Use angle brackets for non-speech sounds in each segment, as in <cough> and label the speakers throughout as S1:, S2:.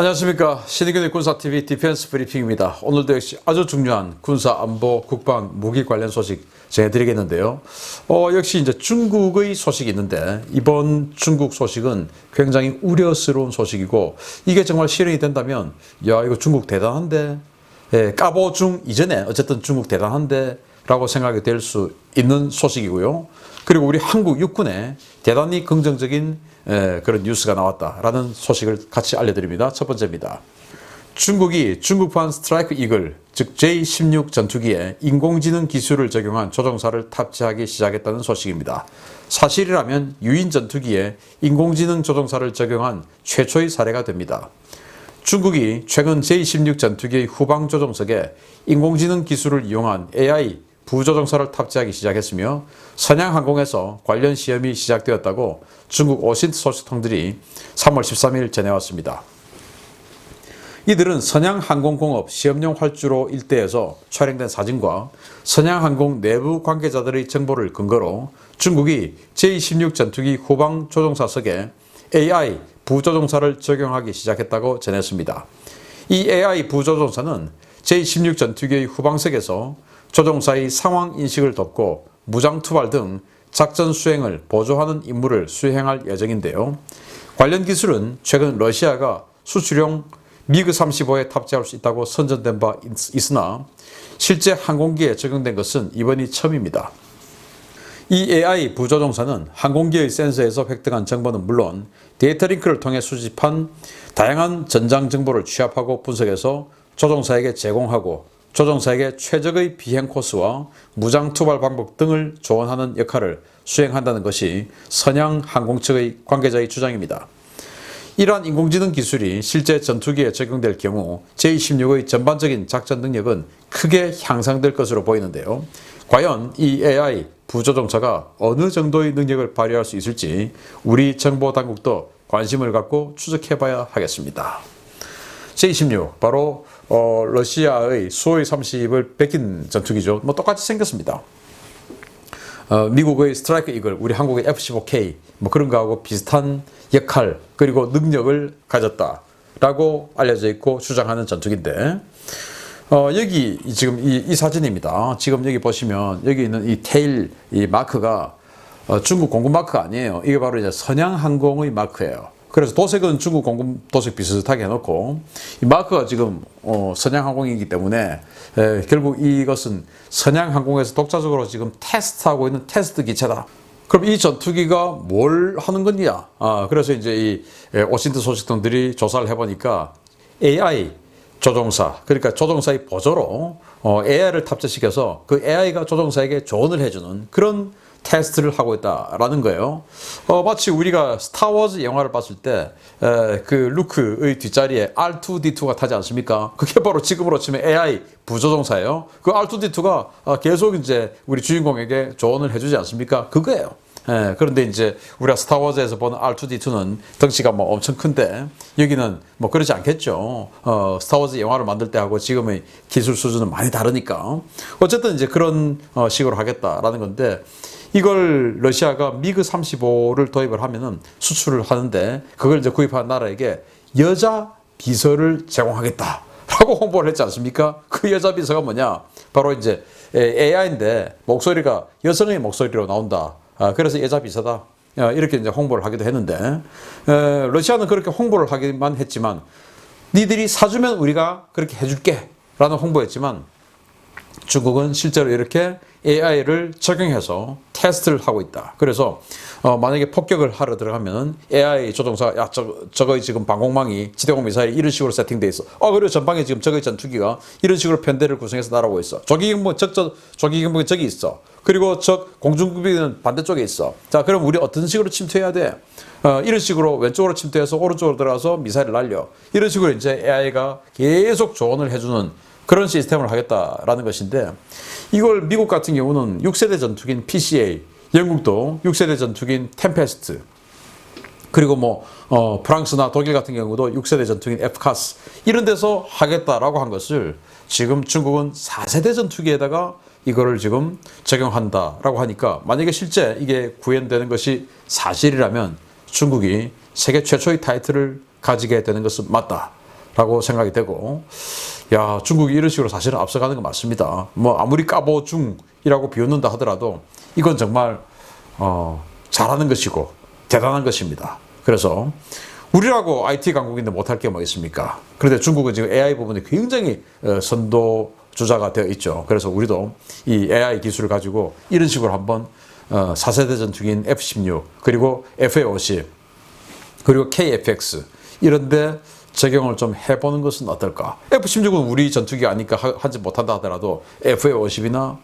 S1: 안녕하십니까 신의균의 군사TV 디펜스 브리핑입니다. 오늘도 역시 아주 중요한 군사 안보 국방 무기 관련 소식 전해드리겠는데요. 어, 역시 이제 중국의 소식이 있는데 이번 중국 소식은 굉장히 우려스러운 소식이고 이게 정말 실현이 된다면 야 이거 중국 대단한데 예, 까보중 이전에 어쨌든 중국 대단한데 라고 생각이 될 수 있는 소식이고요. 그리고 우리 한국 육군에 대단히 긍정적인 에, 그런 뉴스가 나왔다라는 소식을 같이 알려드립니다. 첫 번째입니다. 중국이 중국판 스트라이크 이글, 즉 J-16 전투기에 인공지능 기술을 적용한 조종사를 탑재하기 시작했다는 소식입니다. 사실이라면 유인 전투기에 인공지능 조종사를 적용한 최초의 사례가 됩니다. 중국이 최근 J-16 전투기의 후방 조종석에 인공지능 기술을 이용한 AI 부조종사를 탑재하기 시작했으며 선양항공에서 관련 시험이 시작되었다고 중국 오신트 소식통들이 3월 13일 전해왔습니다. 이들은 선양항공공업 시험용 활주로 일대에서 촬영된 사진과 선양항공 내부 관계자들의 정보를 근거로 중국이 J-16 전투기 후방 조종사석에 AI 부조종사를 적용하기 시작했다고 전했습니다. 이 AI 부조종사는 J-16 전투기의 후방석에서 조종사의 상황 인식을 돕고 무장 투발 등 작전 수행을 보조하는 임무를 수행할 예정인데요. 관련 기술은 최근 러시아가 수출용 미그 35에 탑재할 수 있다고 선전된 바 있으나 실제 항공기에 적용된 것은 이번이 처음입니다. 이 AI 부조종사는 항공기의 센서에서 획득한 정보는 물론 데이터 링크를 통해 수집한 다양한 전장 정보를 취합하고 분석해서 조종사에게 제공하고 조종사에게 최적의 비행 코스와 무장 투발 방법 등을 조언하는 역할을 수행한다는 것이 선양 항공 측의 관계자의 주장입니다. 이러한 인공지능 기술이 실제 전투기에 적용될 경우 J-16의 전반적인 작전 능력은 크게 향상될 것으로 보이는데요. 과연 이 AI 부조종사가 어느 정도의 능력을 발휘할 수 있을지 우리 정보 당국도 관심을 갖고 추적해 봐야 하겠습니다. J-16 바로 어, 러시아의 수호의 30을 뺏긴 전투기죠. 뭐 똑같이 생겼습니다. 어, 미국의 스트라이크 이글, 우리 한국의 F-15K 뭐 그런 거하고 비슷한 역할 그리고 능력을 가졌다라고 알려져 있고 주장하는 전투기인데 어, 여기 지금 이, 이, 사진입니다. 지금 여기 보시면 여기 있는 이 테일 이 마크가 어, 중국 공군 마크가 아니에요. 이게 바로 이제 선양항공의 마크예요. 그래서 도색은 중국 공군 도색 비슷하게 해놓고 이 마크가 지금 어, 선양항공이기 때문에 에, 결국 이것은 선양항공에서 독자적으로 지금 테스트하고 있는 테스트 기체다. 그럼 이 전투기가 뭘 하는 거냐? 아, 그래서 이제 이 오신트 소식통들이 조사를 해보니까 AI 조종사, 그러니까 조종사의 보조로 어, AI를 탑재시켜서 그 AI가 조종사에게 조언을 해주는 그런 테스트를 하고 있다라는 거예요. 어, 마치 우리가 스타워즈 영화를 봤을 때, 에, 그 루크의 뒷자리에 R2D2가 타지 않습니까? 그게 바로 지금으로 치면 AI 부조종사예요. 그 R2D2가 어, 계속 이제 우리 주인공에게 조언을 해주지 않습니까? 그거예요. 예, 그런데 이제 우리가 스타워즈에서 보는 R2D2는 덩치가 뭐 엄청 큰데 여기는 뭐 그렇지 않겠죠. 어, 스타워즈 영화를 만들 때 하고 지금의 기술 수준은 많이 다르니까. 어쨌든 이제 그런 어, 식으로 하겠다라는 건데 이걸 러시아가 미그 35를 도입을 하면은 수출을 하는데 그걸 이제 구입한 나라에게 여자 비서를 제공하겠다. 라고 <laughs> 홍보를 했지 않습니까? 그 여자 비서가 뭐냐? 바로 이제 AI인데 목소리가 여성의 목소리로 나온다. 아, 그래서 여자 비서다. 아, 이렇게 이제 홍보를 하기도 했는데, 러시아는 그렇게 홍보를 하기만 했지만, 니들이 사주면 우리가 그렇게 해줄게. 라는 홍보였지만, 중국은 실제로 이렇게 AI를 적용해서 테스트를 하고 있다. 그래서 어, 만약에 폭격을 하러 들어가면 AI 조종사가 야 저, 저거 지금 방공망이 지대공 미사일이 이런 식으로 세팅돼 있어. 어 그리고 전방에 지금 저거 전투기가 이런 식으로 편대를 구성해서 날아오고 있어. 조기경보 적저 조기경보기 저기 있어. 그리고 적 공중급비는 반대쪽에 있어. 자 그럼 우리 어떤 식으로 침투해야 돼? 어, 이런 식으로 왼쪽으로 침투해서 오른쪽으로 들어가서 미사일을 날려. 이런 식으로 이제 AI가 계속 조언을 해주는 그런 시스템을 하겠다라는 것인데 이걸 미국 같은 경우는 6세대 전투기인 PCA, 영국도 6세대 전투기인 템페스트, 그리고 뭐 어, 프랑스나 독일 같은 경우도 6세대 전투기인 F카스 이런 데서 하겠다라고 한 것을 지금 중국은 4세대 전투기에다가 이거를 지금 적용한다라고 하니까 만약에 실제 이게 구현되는 것이 사실이라면 중국이 세계 최초의 타이틀을 가지게 되는 것은 맞다. 라고 생각이 되고, 야, 중국이 이런 식으로 사실은 앞서가는 건 맞습니다. 뭐, 아무리 까보 중이라고 비웃는다 하더라도, 이건 정말, 어, 잘하는 것이고, 대단한 것입니다. 그래서, 우리라고 IT 강국인데 못할 게 뭐 있습니까? 그런데 중국은 지금 AI 부분에 굉장히 어, 선도 주자가 되어 있죠. 그래서 우리도 이 AI 기술을 가지고 이런 식으로 한번 어, 4세대 전투기인 F-16, 그리고 FA-50, 그리고 KFX, 이런데 적용을 좀 해보는 것은 어떨까? F-16은 우리 전투기가 아니까 하- 하지 못한다 하더라도 FA-50이나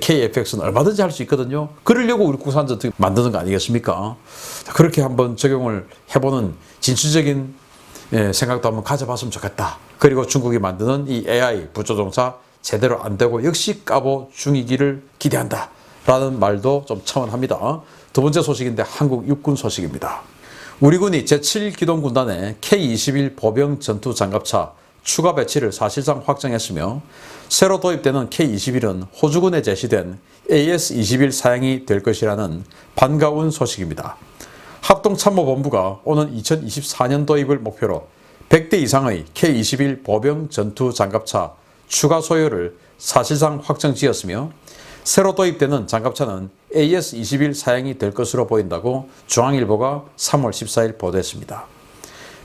S1: KFX는 얼마든지 할 수 있거든요. 그러려고 우리 국산 전투기 만드는 거 아니겠습니까? 자, 그렇게 한번 적용을 해보는 진취적인 예, 생각도 한번 가져봤으면 좋겠다. 그리고 중국이 만드는 이 AI 부조종사 제대로 안 되고 역시 까보 중이기를 기대한다. 라는 말도 좀 첨언합니다. 두 번째 소식인데 한국 육군 소식입니다. 우리 군이 제7기동군단에 K-21 보병 전투 장갑차 추가 배치를 사실상 확정했으며 새로 도입되는 K-21은 호주군에 제시된 AS-21 사양이 될 것이라는 반가운 소식입니다. 합동참모본부가 오는 2024년 도입을 목표로 100대 이상의 K-21 보병 전투 장갑차 추가 소요를 사실상 확정지었으며 새로 도입되는 장갑차는 AS-21 사양이 될 것으로 보인다고 중앙일보가 3월 14일 보도했습니다.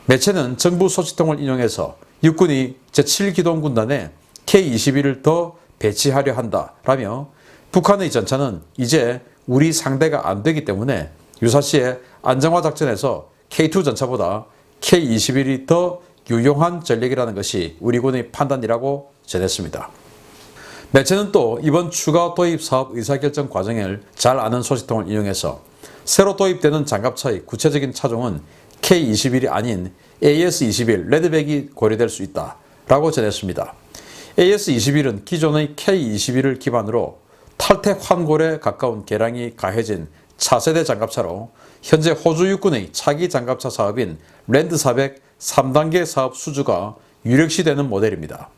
S1: 매체는 정부 소식통을 인용해서 육군이 제7기동군단에 K-21을 더 배치하려 한다라며 북한의 전차는 이제 우리 상대가 안 되기 때문에 유사시에 안정화 작전에서 K2 전차보다 K-21이 더 유용한 전력이라는 것이 우리 군의 판단이라고 전했습니다. 매체는 또 이번 추가 도입 사업 의사결정 과정을 잘 아는 소식통을 인용해서 새로 도입되는 장갑차의 구체적인 차종은 K21이 아닌 AS21 레드백이 고려될 수 있다 라고 전했습니다. AS21은 기존의 K21을 기반으로 탈퇴 환골에 가까운 개량이 가해진 차세대 장갑차로 현재 호주 육군의 차기 장갑차 사업인 랜드 400 3단계 사업 수주가 유력시되는 모델입니다.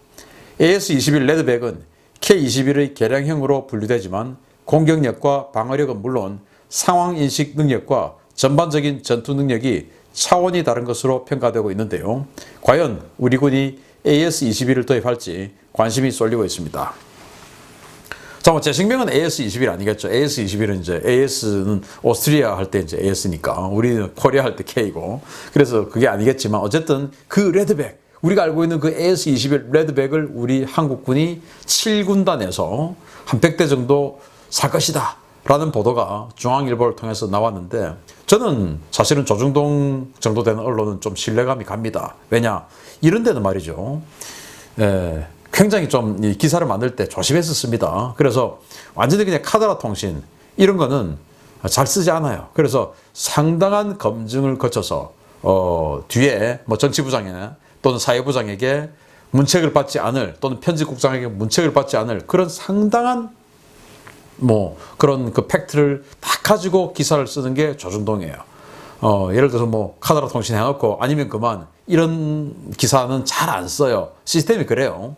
S1: AS21 레드백은 K21의 개량형으로 분류되지만 공격력과 방어력은 물론 상황 인식 능력과 전반적인 전투 능력이 차원이 다른 것으로 평가되고 있는데요. 과연 우리 군이 AS21을 도입할지 관심이 쏠리고 있습니다. 자, 뭐 제식명은 AS21 아니겠죠. AS21은 이제 AS는 오스트리아 할 때 이제 AS니까 우리는 코리아 할 때 K고 그래서 그게 아니겠지만 어쨌든 그 레드백 우리가 알고 있는 그 AS21 레드백을 우리 한국군이 7군단에서 한 100대 정도 살 것이다. 라는 보도가 중앙일보를 통해서 나왔는데 저는 사실은 조중동 정도 되는 언론은 좀 신뢰감이 갑니다. 왜냐? 이런 데는 말이죠. 예, 굉장히 좀 이 기사를 만들 때 조심했었습니다. 그래서 완전히 그냥 카더라 통신 이런 거는 잘 쓰지 않아요. 그래서 상당한 검증을 거쳐서 어, 뒤에 뭐 정치부장이나 또는 사회부장에게 문책을 받지 않을 또는 편집국장에게 문책을 받지 않을 그런 상당한 뭐 그런 그 팩트를 다 가지고 기사를 쓰는 게 조중동이에요. 어, 예를 들어서 뭐 카더라 통신 해놓고 아니면 그만 이런 기사는 잘 안 써요. 시스템이 그래요.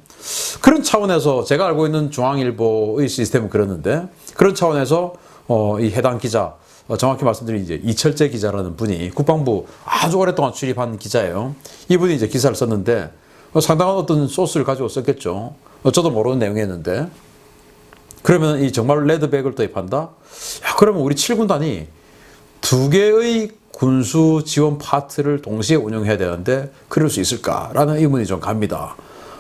S1: 그런 차원에서 제가 알고 있는 중앙일보의 시스템은 그랬는데 그런 차원에서 어, 이 해당 기자 어, 정확히 말씀드리면 이제 이철재 기자라는 분이 국방부 아주 오랫동안 출입한 기자예요. 이분이 이제 기사를 썼는데 어, 상당한 어떤 소스를 가지고 썼겠죠. 어, 저도 모르는 내용이었는데 그러면 이 정말 레드백을 도입한다? 야, 그러면 우리 7군단이 두 개의 군수 지원 파트를 동시에 운영해야 되는데 그럴 수 있을까라는 의문이 좀 갑니다.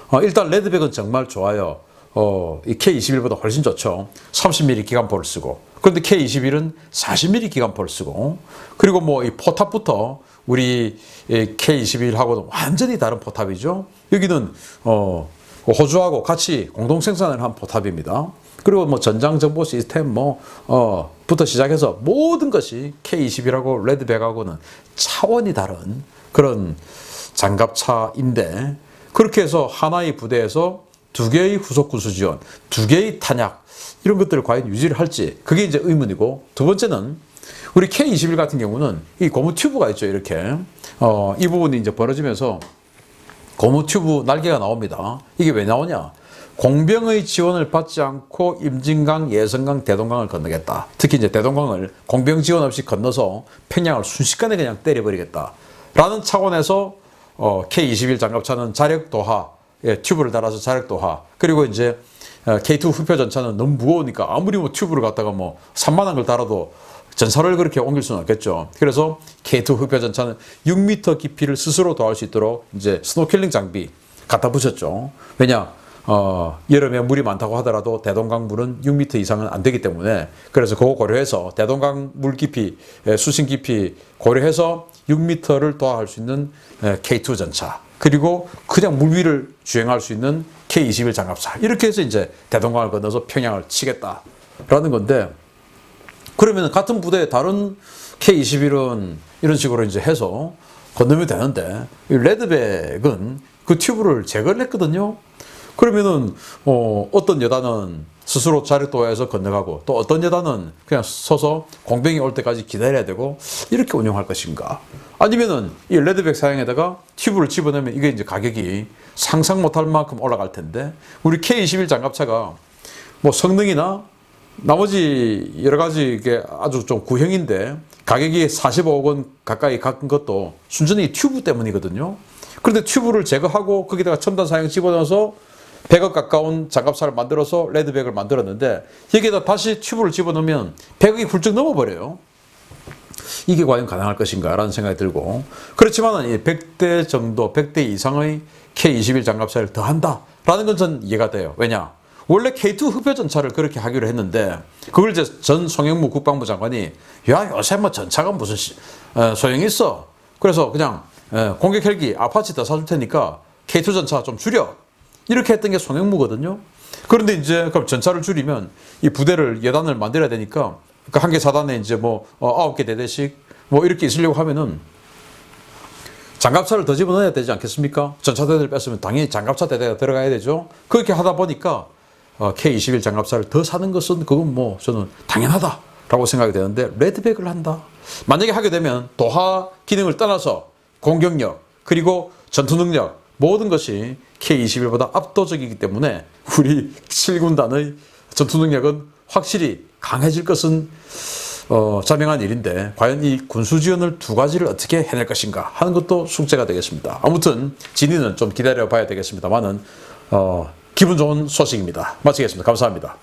S1: 어, 일단 레드백은 정말 좋아요. 어, 이 K21보다 훨씬 좋죠. 30mm 기관포를 쓰고. 그런데 K21은 40mm 기관포를 쓰고. 그리고 뭐 이 포탑부터 우리 K21하고는 완전히 다른 포탑이죠. 여기는 어, 호주하고 같이 공동 생산을 한 포탑입니다. 그리고 뭐 전장 정보 시스템 뭐 어, 부터 시작해서 모든 것이 K21하고 레드백하고는 차원이 다른 그런 장갑차인데 그렇게 해서 하나의 부대에서 두 개의 후속 군수 지원, 두 개의 탄약 이런 것들을 과연 유지를 할지 그게 이제 의문이고 두 번째는 우리 K21 같은 경우는 이 고무 튜브가 있죠 이렇게 어, 이 부분이 이제 벌어지면서 고무 튜브 날개가 나옵니다. 이게 왜 나오냐? 공병의 지원을 받지 않고 임진강, 예성강, 대동강을 건너겠다. 특히 이제 대동강을 공병 지원 없이 건너서 평양을 순식간에 그냥 때려버리겠다. 라는 차원에서 어, K21 장갑차는 자력 도하, 예, 튜브를 달아서 자력 도하. 그리고 이제 어, K2 흡표 전차는 너무 무거우니까 아무리 뭐 튜브를 갖다가 뭐 3만원 걸 달아도 전사를 그렇게 옮길 수는 없겠죠. 그래서 K2 흡표 전차는 6m 깊이를 스스로 도할 수 있도록 이제 스노클링 장비 갖다 붙였죠. 왜냐? 어, 여름에 물이 많다고 하더라도 대동강 물은 6m 이상은 안 되기 때문에 그래서 그거 고려해서 대동강 물 깊이, 예, 수심 깊이 고려해서 6m를 도하할 수 있는 예, K2 전차 그리고 그냥 물 위를 주행할 수 있는 K21 장갑차 이렇게 해서 이제 대동강을 건너서 평양을 치겠다라는 건데 그러면 같은 부대에 다른 K21은 이런 식으로 이제 해서 건너면 되는데 이 레드백은 그 튜브를 제거를 했거든요. 그러면은 어, 어떤 여단은 스스로 자력도에서 건너가고 또 어떤 여단은 그냥 서서 공병이 올 때까지 기다려야 되고 이렇게 운영할 것인가? 아니면은 이 레드백 사양에다가 튜브를 집어넣으면 이게 이제 가격이 상상 못할 만큼 올라갈 텐데 우리 K21 장갑차가 뭐 성능이나 나머지 여러 가지 게 아주 좀 구형인데 가격이 45억 원 가까이 간 것도 순전히 튜브 때문이거든요. 그런데 튜브를 제거하고 거기다가 첨단 사양 집어넣어서 100억 가까운 장갑차를 만들어서 레드백을 만들었는데 여기에다 다시 튜브를 집어넣으면 100억이 훌쩍 넘어버려요. 이게 과연 가능할 것인가 라는 생각이 들고 그렇지만 이 100대 정도, 100대 이상의 K21 장갑차를 더 한다 라는 건 전 이해가 돼요. 왜냐? 원래 K2 흡표 전차를 그렇게 하기로 했는데 그걸 이제 전 송영무 국방부 장관이 야 요새 뭐 전차가 무슨 시- 어, 소용이 있어. 그래서 그냥 어, 공격 헬기 아파치 더 사줄 테니까 K2 전차 좀 줄여. 이렇게 했던 게 송영무거든요. 그런데 이제 그럼 전차를 줄이면 이 부대를 여단을 만들어야 되니까 그한개 사단에 이제 뭐 어, 아홉 개 대대씩 뭐 이렇게 있으려고 하면은 장갑차를 더 집어넣어야 되지 않겠습니까? 전차대를 뺐으면 당연히 장갑차 대대가 들어가야 되죠. 그렇게 하다 보니까 어, K21 장갑차를 더 사는 것은 그건 뭐 저는 당연하다라고 생각이 되는데 레드백을 한다. 만약에 하게 되면 도하 기능을 떠나서 공격력 그리고 전투 능력 모든 것이 K21보다 압도적이기 때문에 우리 7군단의 전투 능력은 확실히 강해질 것은 어, 자명한 일인데 과연 이 군수 지원을 두 가지를 어떻게 해낼 것인가 하는 것도 숙제가 되겠습니다. 아무튼 진위는 좀 기다려 봐야 되겠습니다만은 어, 기분 좋은 소식입니다. 마치겠습니다. 감사합니다.